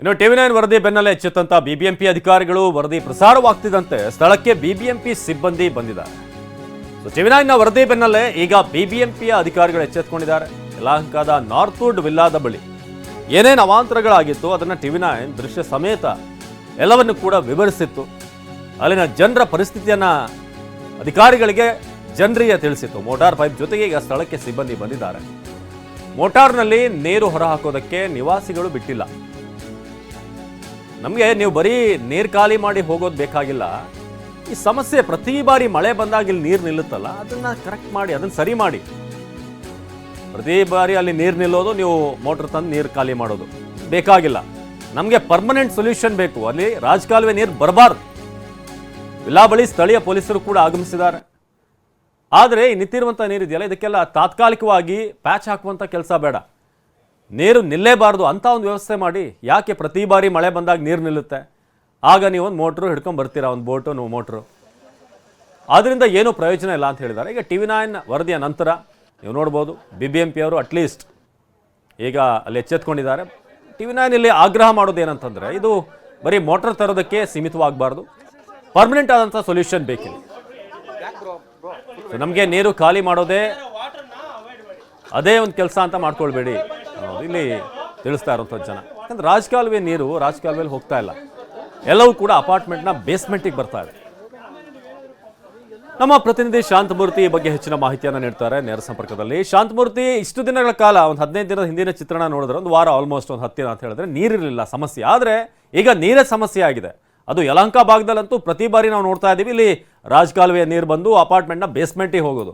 ಇನ್ನು TV nine ವರದಿ ಬೆನ್ನಲ್ಲೇ ಎಚ್ಚೆತ್ತಂತ ಬಿಬಿಎಂಪಿ ಅಧಿಕಾರಿಗಳು ವರದಿ ಪ್ರಸಾರವಾಗ್ತಿದ್ದಂತೆ ಸ್ಥಳಕ್ಕೆ ಬಿಬಿಎಂಪಿ ಸಿಬ್ಬಂದಿ ಬಂದಿದ್ದಾರೆ ಸೊ ಟಿವಿ ನ ವರದಿ ಬೆನ್ನಲ್ಲೇ ಈಗ ಬಿಬಿಎಂಪಿಯ ಅಧಿಕಾರಿಗಳು ಎಚ್ಚೆತ್ತುಕೊಂಡಿದ್ದಾರೆ ಯಲಹಂಕದ ನಾರ್ತ್ವುಡ್ ವಿಲ್ಲಾದ ಬಳಿ ಏನೇನು ಅವಾಂತರಗಳಾಗಿತ್ತು ಅದನ್ನು ಟಿವಿ ನೈನ್ ದೃಶ್ಯ ಸಮೇತ ಎಲ್ಲವನ್ನು ಕೂಡ ವಿವರಿಸಿತ್ತು. ಅಲ್ಲಿನ ಜನರ ಪರಿಸ್ಥಿತಿಯನ್ನ ಅಧಿಕಾರಿಗಳಿಗೆ ಜನರಿಗೆ ತಿಳಿಸಿತ್ತು. ಮೋಟಾರ್ ಪೈಪ್ ಜೊತೆಗೆ ಈಗ ಸ್ಥಳಕ್ಕೆ ಸಿಬ್ಬಂದಿ ಬಂದಿದ್ದಾರೆ. ಮೋಟಾರ್ನಲ್ಲಿ ನೀರು ಹೊರಹಾಕೋದಕ್ಕೆ ನಿವಾಸಿಗಳು ಬಿಟ್ಟಿಲ್ಲ. ನಮಗೆ ನೀವು ಬರೀ ನೀರು ಖಾಲಿ ಮಾಡಿ ಹೋಗೋದು ಬೇಕಾಗಿಲ್ಲ. ಈ ಸಮಸ್ಯೆ ಪ್ರತಿ ಬಾರಿ ಮಳೆ ಬಂದಾಗ ಇಲ್ಲಿ ನೀರು ನಿಲ್ಲುತ್ತಲ್ಲ, ಅದನ್ನ ಕರೆಕ್ಟ್ ಮಾಡಿ, ಅದನ್ನ ಸರಿ ಮಾಡಿ. ಪ್ರತಿ ಬಾರಿ ಅಲ್ಲಿ ನೀರು ನಿಲ್ಲೋದು, ನೀವು ಮೋಟ್ರ್ ತಂದು ನೀರು ಖಾಲಿ ಮಾಡೋದು. ಬೇಕಾಗಿಲ್ಲ. ನಮಗೆ ಪರ್ಮನೆಂಟ್ ಸೊಲ್ಯೂಷನ್ ಬೇಕು. ಅಲ್ಲಿ ರಾಜಕಾಲುವೆ ನೀರು ಬರಬಾರ್ದು. ವಿಲಾ ಬಳಿ ಸ್ಥಳೀಯ ಪೊಲೀಸರು ಕೂಡ ಆಗಮಿಸಿದ್ದಾರೆ. ಆದರೆ ಈ ನಿಂತಿರುವಂಥ ನೀರಿದೆಯಲ್ಲ, ಇದಕ್ಕೆಲ್ಲ ತಾತ್ಕಾಲಿಕವಾಗಿ ಪ್ಯಾಚ್ ಹಾಕುವಂಥ ಕೆಲಸ ಬೇಡ. ನೀರು ನಿಲ್ಲೇಬಾರ್ದು ಅಂತ ಒಂದು ವ್ಯವಸ್ಥೆ ಮಾಡಿ, ಯಾಕೆ ಪ್ರತಿ ಬಾರಿ ಮಳೆ ಬಂದಾಗ ನೀರು ನಿಲ್ಲುತ್ತೆ? ಆಗ ನೀವು ಒಂದು ಮೋಟ್ರು ಹಿಡ್ಕೊಂಡು ಬರ್ತೀರಾ, ಒಂದು ಬೋಟು, ನೀವು ಮೋಟ್ರು? ಆದ್ದರಿಂದ ಏನೂ ಪ್ರಯೋಜನ ಇಲ್ಲ ಅಂತ ಹೇಳಿದ್ದಾರೆ. ಈಗ ಟಿ ವಿ ನೈನ್ ವರದಿಯ ನಂತರ ನೀವು ನೋಡ್ಬೋದು ಬಿ ಬಿ ಎಂ ಪಿ ಅವರು ಅಟ್ಲೀಸ್ಟ್ ಈಗ ಅಲ್ಲಿ ಎಚ್ಚೆತ್ಕೊಂಡಿದ್ದಾರೆ. ಟಿ ವಿ ನೈನ್ ಇಲ್ಲಿ ಆಗ್ರಹ ಮಾಡೋದು ಏನಂತಂದರೆ, ಇದು ಬರೀ ಮೋಟ್ರ್ ತರೋದಕ್ಕೆ ಸೀಮಿತವಾಗಬಾರ್ದು. ಪರ್ಮನೆಂಟ್ ಆದಂಥ ಸೊಲ್ಯೂಷನ್ ಬೇಕಿಲ್ಲ ನಮಗೆ ನೀರು ಖಾಲಿ ಮಾಡೋದೇ ಅದೇ ಒಂದು ಕೆಲಸ ಅಂತ ಮಾಡ್ಕೊಳ್ಬೇಡಿ. ಅನ್ನೋದು ಇಲ್ಲಿ ತಿಳಿಸ್ತಾ ಇರುವಂಥ ಜನ. ಯಾಕಂದ್ರೆ ರಾಜಕಾಲುವೆ ನೀರು ರಾಜಕಾಲುವೆಯಲ್ಲಿ ಹೋಗ್ತಾ ಇಲ್ಲ. ಎಲ್ಲವೂ ಕೂಡ ಅಪಾರ್ಟ್ಮೆಂಟ್ನ ಬೇಸ್ಮೆಂಟಿಗೆ ಬರ್ತಾ ಇದೆ. ನಮ್ಮ ಪ್ರತಿನಿಧಿ ಶಾಂತಮೂರ್ತಿ ಈ ಬಗ್ಗೆ ಹೆಚ್ಚಿನ ಮಾಹಿತಿಯನ್ನು ನೀಡ್ತಾರೆ ನೇರ ಸಂಪರ್ಕದಲ್ಲಿ. ಶಾಂತಮೂರ್ತಿ, ಇಷ್ಟು ದಿನಗಳ ಕಾಲ, ಒಂದು ಹದಿನೈದು ದಿನದ ಹಿಂದಿನ ಚಿತ್ರಣ ನೋಡಿದ್ರೆ ಒಂದು ವಾರ ಆಲ್ಮೋಸ್ಟ್ ಒಂದು ಹತ್ತಿರ ಅಂತ ಹೇಳಿದ್ರೆ ನೀರಿರಲಿಲ್ಲ ಸಮಸ್ಯೆ. ಆದರೆ ಈಗ ನೀರೇ ಸಮಸ್ಯೆ ಆಗಿದೆ. ಅದು ಯಲಹಂಕ ಭಾಗದಲ್ಲಂತೂ ಪ್ರತಿ ಬಾರಿ ನಾವು ನೋಡ್ತಾ ಇದ್ದೀವಿ ಇಲ್ಲಿ ರಾಜಕಾಲುವೆಯ ನೀರು ಬಂದು ಅಪಾರ್ಟ್ಮೆಂಟ್ನ ಬೇಸ್ಮೆಂಟಿಗೆ ಹೋಗೋದು.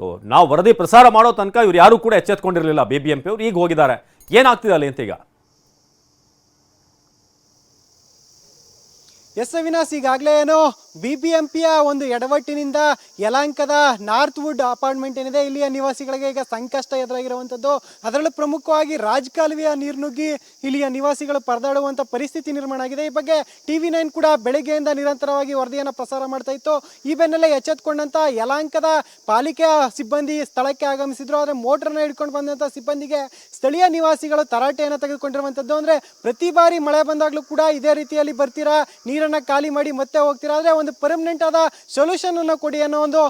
ಸೊ ನಾವು ವರದಿ ಪ್ರಸಾರ ಮಾಡೋ ತನಕ ಇವ್ರು ಯಾರೂ ಕೂಡ ಎಚ್ಚೆತ್ಕೊಂಡಿರಲಿಲ್ಲ. ಬಿ ಬಿ ಎಂ ಪಿ ಅವ್ರು ಈಗ ಹೋಗಿದ್ದಾರೆ. ಏನಾಗ್ತಿದೆ ಅಲ್ಲಿ ಅಂತ ಈಗ? ಎಸ್ ಅವಿನಾಶ್ ಈಗಾಗಲೇ ಏನು ಬಿ ಬಿ ಎಂ ಒಂದು ಎಡವಟ್ಟಿನಿಂದ ಯಲಾಂಕದ ನಾರ್ತ್ ವುಡ್ ಅಪಾರ್ಟ್ಮೆಂಟ್ ಏನಿದೆ, ಇಲ್ಲಿಯ ನಿವಾಸಿಗಳಿಗೆ ಈಗ ಸಂಕಷ್ಟ ಎದುರಾಗಿರುವಂಥದ್ದು. ಅದರಲ್ಲೂ ಪ್ರಮುಖವಾಗಿ ರಾಜಕಾಲುವೆಯ ನೀರು ನುಗ್ಗಿ ಇಲ್ಲಿಯ ನಿವಾಸಿಗಳು ಪರದಾಡುವಂಥ ಪರಿಸ್ಥಿತಿ ನಿರ್ಮಾಣ ಆಗಿದೆ. ಈ ಬಗ್ಗೆ ಟಿ ವಿ ನೈನ್ ಕೂಡ ಬೆಳಗ್ಗೆಯಿಂದ ನಿರಂತರವಾಗಿ ವರದಿಯನ್ನು ಪ್ರಸಾರ ಮಾಡ್ತಾ ಇತ್ತು. ಈ ಬೆನ್ನಲ್ಲೇ ಎಚ್ಚೆತ್ಕೊಂಡಂಥ ಯಲಾಂಕದ ಪಾಲಿಕೆಯ ಸಿಬ್ಬಂದಿ ಸ್ಥಳಕ್ಕೆ ಆಗಮಿಸಿದ್ರು. ಆದರೆ ಮೋಟ್ರನ್ನ ಹಿಡ್ಕೊಂಡು ಬಂದಂಥ ಸಿಬ್ಬಂದಿಗೆ ಸ್ಥಳೀಯ ನಿವಾಸಿಗಳು ತರಾಟೆಯನ್ನು ತೆಗೆದುಕೊಂಡಿರುವಂಥದ್ದು. ಅಂದರೆ ಪ್ರತಿ ಬಾರಿ ಮಳೆ ಬಂದಾಗಲೂ ಕೂಡ ಇದೇ ರೀತಿಯಲ್ಲಿ ಬರ್ತೀರಾ, ನೀರನ್ನು ಖಾಲಿ ಮಾಡಿ ಮತ್ತೆ ಹೋಗ್ತೀರಾ? ಆದರೆ ಒಂದು ಪರ್ಮನೆಂಟ್ ಆದ ಸೊಲ್ಯೂಷನ್ ಅನ್ನು ಕೊಡಿ ಅನ್ನೋ ಒಂದು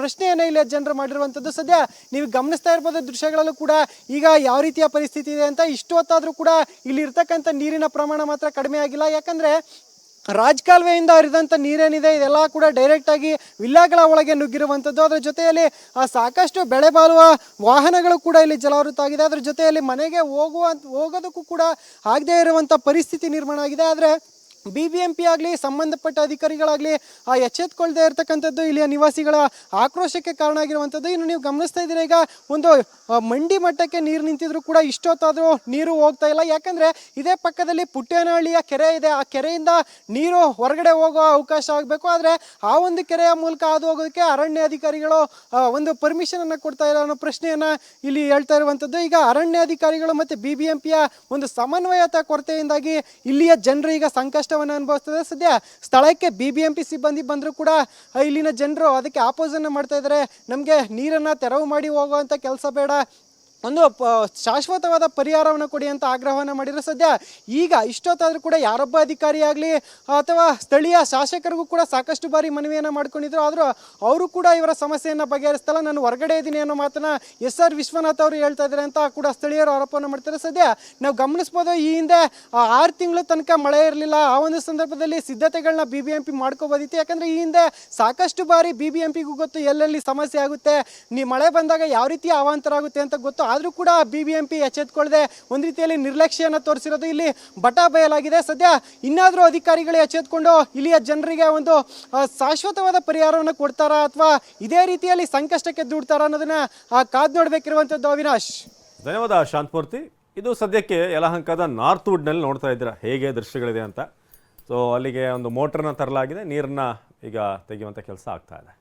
ಪ್ರಶ್ನೆಯನ್ನು ಇಲ್ಲಿ ಜನರು ಮಾಡಿರುವಂಥದ್ದು ಸದ್ಯ ನೀವು ಗಮನಿಸ್ತಾ ಇರ್ಬೋದು ದೃಶ್ಯಗಳಲ್ಲೂ ಕೂಡ ಈಗ ಯಾವ ರೀತಿಯ ಪರಿಸ್ಥಿತಿ ಇದೆ ಅಂತ. ಇಷ್ಟು ಹೊತ್ತಾದರೂ ಕೂಡ ಇಲ್ಲಿ ಇರ್ತಕ್ಕಂಥ ನೀರಿನ ಪ್ರಮಾಣ ಮಾತ್ರ ಕಡಿಮೆ ಆಗಿಲ್ಲ. ಯಾಕಂದರೆ ರಾಜಕಾಲುವೆಯಿಂದ ಹರಿದಂಥ ನೀರೇನಿದೆ, ಇದೆಲ್ಲ ಕೂಡ ಡೈರೆಕ್ಟ್ ಆಗಿ ವಿಲ್ಲಾಗಳ ಒಳಗೆ ನುಗ್ಗಿರುವಂಥದ್ದು. ಅದರ ಜೊತೆಯಲ್ಲಿ ಸಾಕಷ್ಟು ಬೆಳೆ ಬಾಳುವ ವಾಹನಗಳು ಕೂಡ ಇಲ್ಲಿ ಜಲಾವೃತ ಆಗಿದೆ ಅದರ ಜೊತೆಯಲ್ಲಿ ಮನೆಗೆ ಹೋಗುವ, ಹೋಗೋದಕ್ಕೂ ಕೂಡ ಆಗದೇ ಇರುವಂಥ ಪರಿಸ್ಥಿತಿ ನಿರ್ಮಾಣ ಆಗಿದೆ. ಆದರೆ ಬಿ ಬಿ ಎಂ ಪಿ ಆಗಲಿ, ಸಂಬಂಧಪಟ್ಟ ಅಧಿಕಾರಿಗಳಾಗಲಿ, ಆ ಎಚ್ಚೆತ್ಕೊಳ್ದೇ ಇರತಕ್ಕಂಥದ್ದು ಇಲ್ಲಿಯ ನಿವಾಸಿಗಳ ಆಕ್ರೋಶಕ್ಕೆ ಕಾರಣ ಆಗಿರುವಂಥದ್ದು ಇನ್ನು ನೀವು ಗಮನಿಸ್ತಾ ಇದ್ದೀರಾ, ಈಗ ಒಂದು ಮಂಡಿ ಮಟ್ಟಕ್ಕೆ ನೀರು ನಿಂತಿದ್ರು ಕೂಡ ಇಷ್ಟೊತ್ತಾದರೂ ನೀರು ಹೋಗ್ತಾ ಇಲ್ಲ. ಯಾಕಂದರೆ ಇದೇ ಪಕ್ಕದಲ್ಲಿ ಪುಟ್ಟೇನಹಳ್ಳಿಯ ಕೆರೆ ಇದೆ. ಆ ಕೆರೆಯಿಂದ ನೀರು ಹೊರಗಡೆ ಹೋಗೋ ಅವಕಾಶ ಆಗಬೇಕು. ಆದರೆ ಆ ಒಂದು ಕೆರೆಯ ಮೂಲಕ ಹಾದು ಹೋಗೋದಕ್ಕೆ ಅರಣ್ಯ ಅಧಿಕಾರಿಗಳು ಒಂದು ಪರ್ಮಿಷನನ್ನು ಕೊಡ್ತಾ ಇಲ್ಲ ಅನ್ನೋ ಪ್ರಶ್ನೆಯನ್ನು ಇಲ್ಲಿ ಹೇಳ್ತಾ ಇರುವಂಥದ್ದು. ಈಗ ಅರಣ್ಯ ಅಧಿಕಾರಿಗಳು ಮತ್ತು ಬಿ ಬಿ ಎಂ ಪಿಯ ಒಂದು ಸಮನ್ವಯತೆ ಕೊರತೆಯಿಂದಾಗಿ ಇಲ್ಲಿಯ ಜನರು ಈಗ ಸಂಕಷ್ಟವನ್ನು ಅನುಭವಿಸ್ತದೆ. ಸದ್ಯ ಸ್ಥಳಕ್ಕೆ ಬಿ ಬಿ ಎಂ ಪಿ ಸಿಬ್ಬಂದಿ ಬಂದರೂ ಕೂಡ ಇಲ್ಲಿನ ಜನರು ಅದಕ್ಕೆ ಆಪೋಸನ್ನು ಮಾಡ್ತಾ ಇದ್ದಾರೆ ನಮಗೆ ನೀರನ್ನು ತೆರವು ಮಾಡಿ ಹೋಗುವಂಥ ಕೆಲಸ ಬೇಡ. ಒಂದು, ಪ, ಶಾಶ್ವತವಾದ ಪರಿಹಾರವನ್ನು ಕೊಡಿ ಅಂತ ಆಗ್ರಹವನ್ನು ಮಾಡಿದ್ರು ಸದ್ಯ ಈಗ ಇಷ್ಟೊತ್ತಾದರೂ ಕೂಡ ಯಾರೊಬ್ಬ ಅಧಿಕಾರಿ ಆಗಲಿ ಅಥವಾ ಸ್ಥಳೀಯ ಶಾಸಕರಿಗೂ ಕೂಡ ಸಾಕಷ್ಟು ಬಾರಿ ಮನವಿಯನ್ನು ಮಾಡ್ಕೊಂಡಿದ್ರು. ಆದರೂ ಅವರು ಕೂಡ ಇವರ ಸಮಸ್ಯೆಯನ್ನು ಬಗೆಹರಿಸ್ತಲ್ಲ ನಾನು ಹೊರಗಡೆ ಇದ್ದೀನಿ ಅನ್ನೋ ಮಾತನ್ನ ಎಸ್ ಆರ್ ವಿಶ್ವನಾಥ್ ಅವರು ಹೇಳ್ತಾ ಇದ್ದಾರೆ ಅಂತ ಕೂಡ ಸ್ಥಳೀಯರು ಆರೋಪವನ್ನು ಮಾಡ್ತಾರೆ. ಸದ್ಯ ನಾವು ಗಮನಿಸ್ಬೋದು, ಈ ಹಿಂದೆ ಆರು ತಿಂಗಳು ತನಕ ಮಳೆ ಇರಲಿಲ್ಲ. ಆ ಒಂದು ಸಂದರ್ಭದಲ್ಲಿ ಸಿದ್ಧತೆಗಳನ್ನ ಬಿ ಬಿ ಎಂ ಪಿ ಮಾಡ್ಕೋಬೋದಿತ್ತು. ಯಾಕಂದರೆ ಈ ಹಿಂದೆ ಸಾಕಷ್ಟು ಬಾರಿ ಬಿ ಬಿ ಎಂ ಪಿಗೂ ಗೊತ್ತು ಎಲ್ಲೆಲ್ಲಿ ಸಮಸ್ಯೆ ಆಗುತ್ತೆ, ನೀ ಮಳೆ ಬಂದಾಗ ಯಾವ ರೀತಿ ಅವಾಂತರ ಆಗುತ್ತೆ ಅಂತ ಗೊತ್ತು. ಆದರೂ ಕೂಡ ಬಿ ಬಿ ಎಂ ಪಿ ಎಚ್ಚೆತ್ಕೊಳ್ಳದೆ ಒಂದು ರೀತಿಯಲ್ಲಿ ನಿರ್ಲಕ್ಷ್ಯನ ತೋರಿಸಿರೋದು ಇಲ್ಲಿ ಬಟಾ ಬಯಲಾಗಿದೆ. ಸದ್ಯ ಇನ್ನಾದರೂ ಅಧಿಕಾರಿಗಳು ಎಚ್ಚೆತ್ಕೊಂಡು ಇಲ್ಲಿಯ ಜನರಿಗೆ ಒಂದು ಶಾಶ್ವತವಾದ ಪರಿಹಾರವನ್ನು ಕೊಡ್ತಾರಾ ಅಥವಾ ಇದೇ ರೀತಿಯಲ್ಲಿ ಸಂಕಷ್ಟಕ್ಕೆ ದೂಡ್ತಾರಾ ಅನ್ನೋದನ್ನ ಆ, ಕಾದ್ ನೋಡಬೇಕಿರುವಂಥದ್ದು ಅವಿನಾಶ್. ಧನ್ಯವಾದ ಶಾಂತಮೂರ್ತಿ ಇದು ಸದ್ಯಕ್ಕೆ ಯಲಹಂಕದ ನಾರ್ತ್ ವುಡ್ನಲ್ಲಿ ನೋಡ್ತಾ ಇದ್ದೀರಾ ಹೇಗೆ ದೃಶ್ಯಗಳಿದೆ ಅಂತ. ಸೊ ಅಲ್ಲಿಗೆ ಒಂದು ಮೋಟರ್ನ ತರಲಾಗಿದೆ ನೀರನ್ನ ಈಗ ತೆಗೆಯುವಂಥ ಕೆಲಸ ಆಗ್ತಾ ಇದೆ.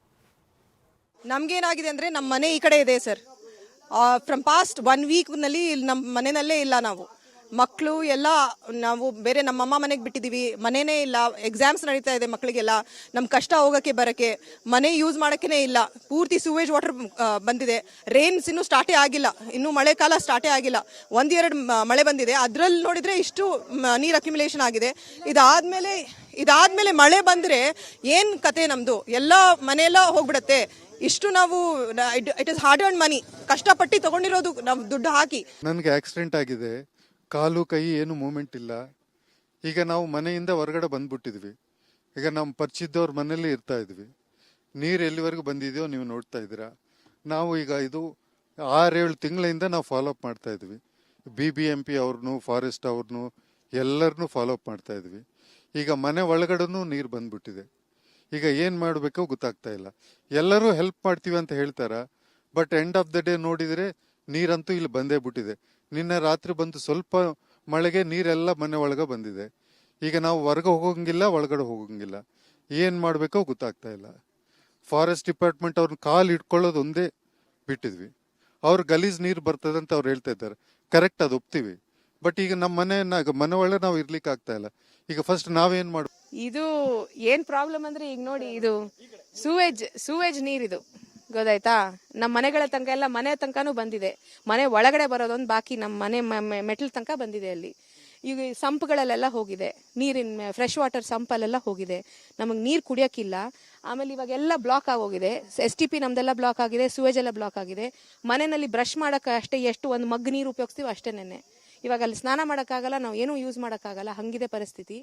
ನಮ್ಗೇನಾಗಿದೆ ಅಂದರೆ ನಮ್ಮ ಮನೆ ಈ ಕಡೆ ಇದೆ ಸರ್. ಫ್ರಮ್ ಪಾಸ್ಟ್ ಒನ್ ವೀಕ್ನಲ್ಲಿ ಇಲ್ಲಿ ನಮ್ಮ ಮನೆಯಲ್ಲೇ ಇಲ್ಲ ನಾವು. ಮಕ್ಕಳು ಎಲ್ಲ ನಾವು ಬೇರೆ ನಮ್ಮ ಅಮ್ಮ ಮನೆಗೆ ಬಿಟ್ಟಿದ್ದೀವಿ ಮನೆಯೇ ಇಲ್ಲ. ಎಕ್ಸಾಮ್ಸ್ ನಡೀತಾ ಇದೆ ಮಕ್ಕಳಿಗೆಲ್ಲ ನಮ್ಮ ಕಷ್ಟ ಹೋಗೋಕ್ಕೆ ಬರೋಕ್ಕೆ. ಮನೆ ಯೂಸ್ ಮಾಡೋಕ್ಕೇ ಇಲ್ಲ. ಪೂರ್ತಿ ಸೂವೇಜ್ ವಾಟರ್ ಬಂದಿದೆ. ರೇನ್ಸ್ ಇನ್ನೂ ಸ್ಟಾರ್ಟೇ ಆಗಿಲ್ಲ. ಇನ್ನೂ ಮಳೆಕಾಲ ಸ್ಟಾರ್ಟೇ ಆಗಿಲ್ಲ. ಒಂದೆರಡು ಮಳೆ ಬಂದಿದೆ. ಅದರಲ್ಲಿ ನೋಡಿದರೆ ಇಷ್ಟು ನೀರು ಅಕ್ಯುಮಿಲೇಷನ್ ಆಗಿದೆ. ಇದಾದಮೇಲೆ ಇದಾದಮೇಲೆ ಮಳೆ ಬಂದರೆ ಏನು ಕತೆ ನಮ್ಮದು ಎಲ್ಲ ಮನೆಯೆಲ್ಲ ಹೋಗ್ಬಿಡತ್ತೆ. ಇಷ್ಟು ನಾವು it is hard and money ಕಷ್ಟಪಟ್ಟು ತಗೊಂಡಿರೋದು ನಾವು ದುಡ್ಡು ಹಾಕಿ. ನನಗೆ ಆಕ್ಸಿಡೆಂಟ್ ಆಗಿದೆ. ಕಾಲು, ಕೈ ಏನು ಮೂಮೆಂಟ್ ಇಲ್ಲ. ಈಗ ನಾವು ಮನೆಯಿಂದ ಹೊರಗಡೆ ಬಂದ್ಬಿಟ್ಟಿದ್ವಿ. ಈಗ ನಮ್ಮ ಪರಿಚಿದ್ದವ್ರ ಮನೇಲಿ ಇರ್ತಾ ಇದ್ವಿ. ನೀರು ಎಲ್ಲಿವರೆಗೂ ಬಂದಿದೆಯೋ ನೀವು ನೋಡ್ತಾ ಇದ್ದೀರಾ. ನಾವು ಈಗ ಇದು ಆರೇಳು ತಿಂಗಳಿಂದ ನಾವು ಫಾಲೋಅಪ್ ಮಾಡ್ತಾ ಇದ್ವಿ. ಬಿ ಬಿ ಎಂ ಪಿ ಅವ್ರನ್ನೂ ಫಾರೆಸ್ಟ್ ಅವ್ರನ್ನೂ ಎಲ್ಲರನ್ನೂ ಫಾಲೋಅಪ್ ಮಾಡ್ತಾ ಇದ್ವಿ. ಈಗ ಮನೆ ಒಳಗಡೆನೂ ನೀರು ಬಂದ್ಬಿಟ್ಟಿದೆ. ಈಗ ಏನು ಮಾಡಬೇಕೋ ಗೊತ್ತಾಗ್ತಾ ಇಲ್ಲ. ಎಲ್ಲರೂ ಹೆಲ್ಪ್ ಮಾಡ್ತೀವಿ ಅಂತ ಹೇಳ್ತಾರ. But end of the day ನೋಡಿದರೆ ನೀರಂತೂ ಇಲ್ಲಿ ಬಂದೇ ಬಿಟ್ಟಿದೆ. ನಿನ್ನೆ ರಾತ್ರಿ ಬಂದು ಸ್ವಲ್ಪ ಮಳೆಗೆ ನೀರೆಲ್ಲ ಮನೆ ಒಳಗೆ ಬಂದಿದೆ. ಈಗ ನಾವು ಹೊರಗೆ ಹೋಗಂಗಿಲ್ಲ, ಒಳಗಡೆ ಹೋಗಂಗಿಲ್ಲ. ಏನು ಮಾಡಬೇಕೋ ಗೊತ್ತಾಗ್ತಾ ಇಲ್ಲ. ಫಾರೆಸ್ಟ್ ಡಿಪಾರ್ಟ್ಮೆಂಟ್ ಅವ್ರನ್ನ ಕಾಲು ಇಟ್ಕೊಳ್ಳೋದು ಒಂದೇ ಬಿಟ್ಟಿದ್ವಿ. ಅವ್ರ ಗಲೀಜ್ ನೀರು ಬರ್ತದೆ ಅಂತ ಅವ್ರು ಹೇಳ್ತಾ ಇದ್ದಾರೆ. ಕರೆಕ್ಟ್ ಅದು ಒಪ್ತೀವಿ. ಬಟ್ ಈಗ ನಮ್ಮ ಮನೆ ಮನೆ ಒಳಗೆ ನಾವು ಇರ್ಲಿಕ್ಕೆ ಆಗ್ತಾ ಇಲ್ಲ. ಈಗ ಫಸ್ಟ್ ನಾವೇನು ಮಾಡ ಇದು ಏನ್ ಪ್ರಾಬ್ಲಮ್ ಅಂದ್ರೆ ಈಗ ನೋಡಿ ಇದು ಸೂವೇಜ್ ಸೂವೇಜ್ ಇದು. ಗೊತ್ತಾಯ್ತಾ? ನಮ್ಮ ಮನೆಗಳ ತನಕ ಎಲ್ಲ ಮನೆ ತನಕನೂ ಬಂದಿದೆ. ಮನೆ ಒಳಗಡೆ ಬರೋದೊಂದು ಬಾಕಿ ನಮ್ಮ ಮನೆ ಮೆಟ್ಲ್ ತನಕ ಬಂದಿದೆ ಅಲ್ಲಿ. ಈಗ ಸಂಪ್ಗಳಲ್ಲೆಲ್ಲ ಹೋಗಿದೆ. ನೀರಿನ ಫ್ರೆಶ್ ವಾಟರ್ ಸಂಪಲ್ಲೆಲ್ಲ ಹೋಗಿದೆ. ನಮಗೆ ನೀರು ಕುಡಿಯೋಕ್ಕಿಲ್ಲ. ಆಮೇಲೆ ಇವಾಗ ಎಲ್ಲ ಬ್ಲಾಕ್ ಆಗೋಗಿದೆ ಎಸ್ ಟಿ ಪಿ ನಮ್ದೆಲ್ಲ ಬ್ಲಾಕ್ ಆಗಿದೆ ಸೂವೇಜ್ ಎಲ್ಲ ಬ್ಲಾಕ್ ಆಗಿದೆ. ಮನೆಯಲ್ಲಿ ಬ್ರಷ್ ಮಾಡೋಕೆ ಅಷ್ಟೇ ಎಷ್ಟು ಒಂದು ಮಗ್ ನೀರು ಉಪಯೋಗಿಸ್ತೀವಿ ಅಷ್ಟೇ ನೆನೆ ಇವಾಗ ಅಲ್ಲಿ ಸ್ನಾನ ಮಾಡೋಕ್ಕಾಗಲ್ಲ, ನಾವು ಏನೂ ಯೂಸ್ ಮಾಡೋಕ್ಕಾಗಲ್ಲ. ಹಂಗಿದೆ ಪರಿಸ್ಥಿತಿ.